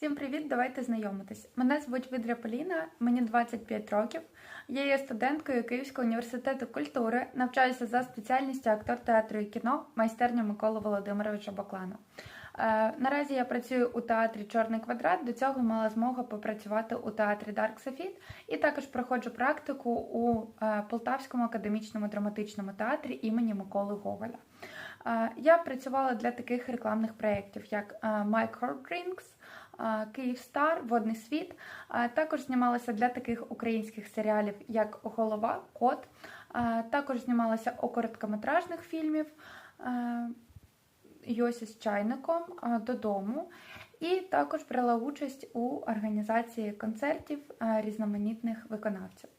Всім привіт, давайте знайомитись. Мене звуть Відря Поліна, мені 25 років. Я є студенткою Київського університету культури, навчаюся за спеціальністю актор театру і кіно майстерня Миколи Володимировича Баклана. Е, наразі я працюю у театрі Чорний квадрат. До цього мала змогу попрацювати у театрі Дарк Софіт і також проходжу практику у е, Полтавському академічному драматичному театрі імені Миколи Гоголя. Е, Я працювала для таких рекламних проєктів, як е, Microdrinks, е, Київстар, Водний світ. Також знімалася для таких українських серіалів, як Голова, Кот. Також знімалася у короткометражних фільмів Йосі з чайником додому. І також брала участь у організації концертів різноманітних виконавців.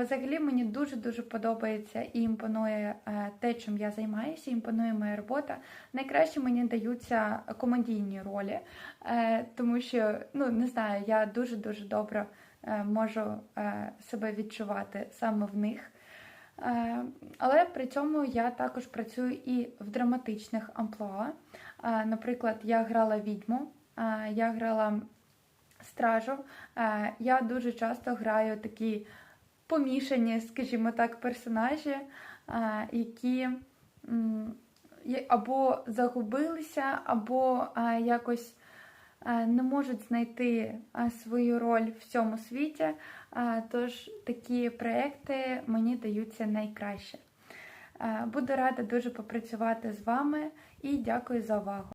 Взагалі мені дуже-дуже подобається і імпонує те, чим я займаюся, імпонує моя робота. Найкраще мені даються комедійні ролі, е, тому що, ну не знаю, я дуже-дуже добре е, можу е, себе відчувати саме в них. Е, Але при цьому я також працюю і в драматичних амплуа. Е, Наприклад, я грала відьму, е, я грала стражу. Я дуже часто граю такі помішані, скажімо так, персонажі, які або загубилися, або якось не можуть знайти е, свою роль в цьому світі. Е, Тож такі проекти мені даються найкраще. Е, Буду рада дуже попрацювати з вами і дякую за увагу.